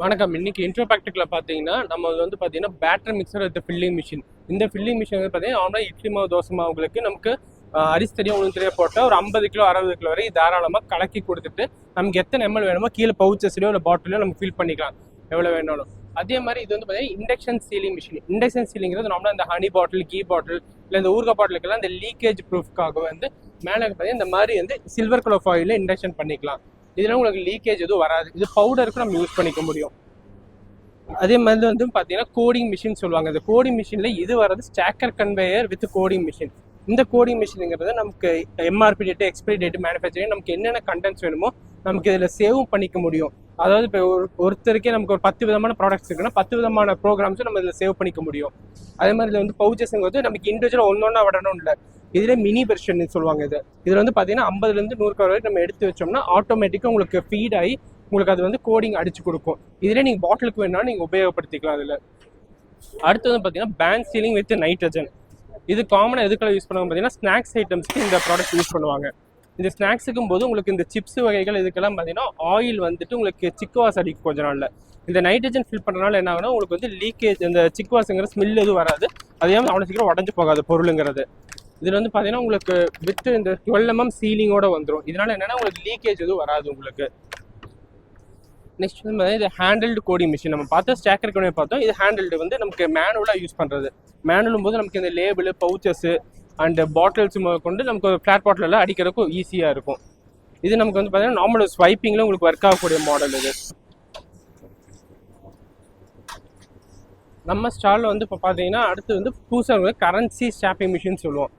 வணக்கம். இன்னைக்கு இன்ட்ரோபேக்டிக்ல பார்த்தீங்கன்னா நம்ம வந்து பார்த்தீங்கன்னா batter mixer with filling machine இந்த ஃபில்லிங் மிஷின் வந்து பார்த்தீங்கன்னா ஆம்னா இட்லி மாவு தோசை மாவுகளுக்கு நமக்கு அரிசி தெரியும் உளுந்து தெரியா போட்டால் ஒரு ஐம்பது கிலோ அறுபது கிலோ வரை தாராளமாக கலக்கி கொடுத்துட்டு நமக்கு எத்தனை எம்எல் வேணுமோ கீழே பவுச்சஸ்லையோ இல்லை பாட்டிலையோ நம்ம ஃபில் பண்ணிக்கலாம். எவ்வளோ வேணாலும் அதே மாதிரி இது வந்து பார்த்தீங்கன்னா இண்டக்ஷன் சீலிங் மிஷின் இண்டக்ஷன் சீலிங்கிறது நம்மளா இந்த ஹனி பாட்டில் கீ பாட்டில் இல்லை இந்த ஊறுகாய் பாட்டிலுக்கெல்லாம் இந்த லீக்கேஜ் ப்ரூஃப்காக வந்து மேலே பார்த்தீங்கன்னா இந்த மாதிரி வந்து சில்வர் கலர் ஃபாயிலில் இண்டக்ஷன் பண்ணிக்கலாம். இதெல்லாம் உங்களுக்கு லீக்கேஜ் எதுவும் வராது. இது பவுடருக்கு நம்ம யூஸ் பண்ணிக்க முடியும். அதே மாதிரி வந்து பார்த்தீங்கன்னா கோடிங் மிஷின் சொல்லுவாங்க. இந்த கோடிங் மிஷினில் இது வர்றது stacker conveyor with coding machine இந்த கோடிங் மிஷினுங்கிறது நமக்கு MRP date expiry date manufacturing நமக்கு என்னென்ன கண்டென்ட்ஸ் வேணுமோ நமக்கு இதில் சேவும் பண்ணிக்க முடியும். அதாவது இப்போ ஒரு ஒருத்தருக்கே நமக்கு ஒரு பத்து விதமான ப்ராடக்ட்ஸ் இருக்குன்னா பத்து விதமான ப்ரோக்ராம்ஸும் நம்ம இதில் சேவ் பண்ணிக்க முடியும். அதே மாதிரி இதில் வந்து பவுச்சஸ்ங்கிறது நமக்கு இண்டிவிஜுவலாக ஒன்றா விடணும் இல்லை இதில் மினி வெர்ஷன் சொல்லுவாங்க இது. இதில் வந்து பார்த்தீங்கன்னா ஐம்பதுலேருந்து நூறு கவர் வரைக்கும் நம்ம எடுத்து வச்சோம்னா ஆட்டோமேட்டிக்காக உங்களுக்கு ஃபீட் ஆகி உங்களுக்கு அது வந்து கோடிங் அடிச்சு கொடுக்கும். இதிலே நீங்கள் பாட்டிலுக்கு வேணாலும் நீங்கள் உபயோகப்படுத்திக்கலாம் அதில். அடுத்து வந்து பார்த்தீங்கன்னா பேங்க் சீலிங் வித் நைட்ரஜன் இது காமனாக எதுக்கெல்லாம் யூஸ் பண்ணுவாங்க பார்த்தீங்கன்னா ஸ்நாக்ஸ் ஐட்டம்ஸ்க்கு இந்த ப்ராடக்ட் யூஸ் பண்ணுவாங்க. இந்த ஸ்நாக்ஸுக்கும் போது உங்களுக்கு இந்த சிப்ஸ் வகைகள் இதுக்கெல்லாம் பார்த்தீங்கன்னா ஆயில் வந்துட்டு உங்களுக்கு சிக்குவாஸ் அடிக்கும் கொஞ்ச நாளில். இந்த நைட்ரஜன் ஃபில் பண்ணுறதுனால என்ன ஆகுனா உங்களுக்கு வந்து லீக்கேஜ் இந்த சிக்குவாஸுங்கிற ஸ்மெல் எதுவும் வராது. அதே மாதிரி அவ்வளோ சீக்கிரம் உடஞ்சு போகாது பொருளுங்கிறது. இதில் வந்து பார்த்தீங்கன்னா உங்களுக்கு வித் இந்த டுவெல் எம்எம் சீலிங்கோட வந்துடும் இதனால என்னென்னா உங்களுக்கு லீக்கேஜ் எதுவும் வராது உங்களுக்கு. நெக்ஸ்ட் வந்து பார்த்தீங்கன்னா இது ஹேண்டில்டு கோடிங் மிஷின் நம்ம பார்த்தா ஸ்டேக்கர் கோடிங் பார்த்தோம். இது ஹேண்டில்டு வந்து நமக்கு மேனுவலாக யூஸ் பண்ணுறது மேனுவலும் போது நமக்கு இந்த லேபிள் பவுச்சஸ் அண்ட் பாட்டில்ஸ் கொண்டு நமக்கு ஃப்ளாட் பாட்டிலெல்லாம் அடிக்கிறதுக்கும் ஈஸியாக இருக்கும். இது நமக்கு வந்து பார்த்தீங்கன்னா நார்மல் ஸ்வைப்பிங்கில் உங்களுக்கு ஒர்க் ஆகக்கூடிய மாடல் இது. நம்ம ஸ்டாலில் வந்து இப்போ பார்த்தீங்கன்னா அடுத்து வந்து புதுசாக கரன்சி ஸ்டாப்பிங் மிஷின் சொல்லுவோம்.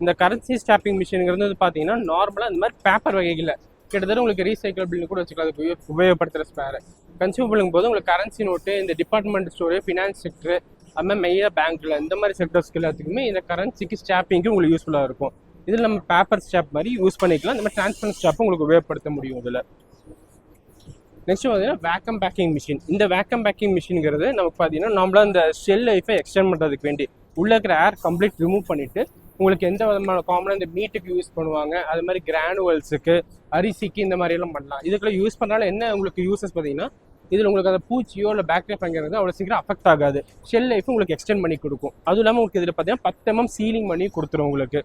இந்த கரன்சி ஸ்டாப்பிங் மிஷினுங்கிறது வந்து பார்த்தீங்கன்னா நார்மலாக இந்த மாதிரி பேப்பர் வகைகளில் கிட்டத்தட்ட உங்களுக்கு ரீசைக்கிள் கூட வச்சுக்கலாம். அதுக்கு உபயோகப்படுத்துகிற ஸ்பேர் கன்சியூமபிளுங்கும் போது உங்களுக்கு கரன்சி நோட்டு இந்த டிபார்ட்மெண்ட் ஸ்டோரு ஃபினான்ஸ் செக்டர் அது மாதிரி மெய்யா பேங்க்கில் இந்த மாதிரி செக்டர்ஸ்க்கு எல்லாத்துக்குமே இந்த கரன்சிக்கு ஸ்டாப்பிங்க்கு உங்களுக்கு யூஸ்ஃபுல்லாக இருக்கும். இதில் நம்ம பேப்பர் ஸ்டாப் மாதிரி யூஸ் பண்ணிக்கலாம். இந்த மாதிரி டிரான்ஸ்பரன்ட் ஸ்டாப்பும் உங்களுக்கு உபயோகப்படுத்த முடியும் இதில். நெக்ஸ்ட் பார்த்தீங்கன்னா வேக்கம் பேக்கிங் மிஷின் இந்த வேக்கம் பேக்கிங் மிஷின்ங்கிறது நமக்கு பார்த்தீங்கன்னா நம்மள இந்த ஷெல் லைஃபை எக்ஸ்டெண்ட் பண்ணுறதுக்கு வேண்டி உள்ளே இருக்கிற ஏர் கம்ப்ளீட் ரிமூவ் பண்ணிவிட்டு உங்களுக்கு எந்த விதமான காமனாக இந்த மீட்டுக்கு யூஸ் பண்ணுவாங்க? அது மாதிரி கிரானுவல்ஸுக்கு அரிசிக்கு இந்த மாதிரி எல்லாம் பண்ணலாம். இதுக்குள்ள யூஸ் பண்ணாலும் என்ன உங்களுக்கு யூசஸ் பார்த்தீங்கன்னா இதில் உங்களுக்கு அந்த பூச்சியோ இல்லை பேக்டீரியா ஃபங்கிறது அவ்வளோ சீக்கிரம் அஃபெக்ட் ஆகாது. ஷெல் லைஃப் உங்களுக்கு எக்ஸ்டெண்ட் பண்ணி கொடுக்கும். அதுவும் இல்லாமல் உங்களுக்கு இதில் பார்த்தீங்கன்னா பத்து எம்எம் சீலிங் பண்ணி கொடுத்துரும் உங்களுக்கு.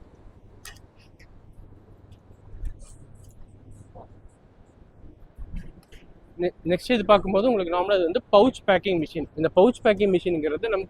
நெக்ஸ்ட் இது பார்க்கும்போது உங்களுக்கு நார்மலாக இது வந்து பவுச் பேக்கிங் மிஷின் இந்த பவுச் பேக்கிங் மிஷின்ங்கிறது நம்ம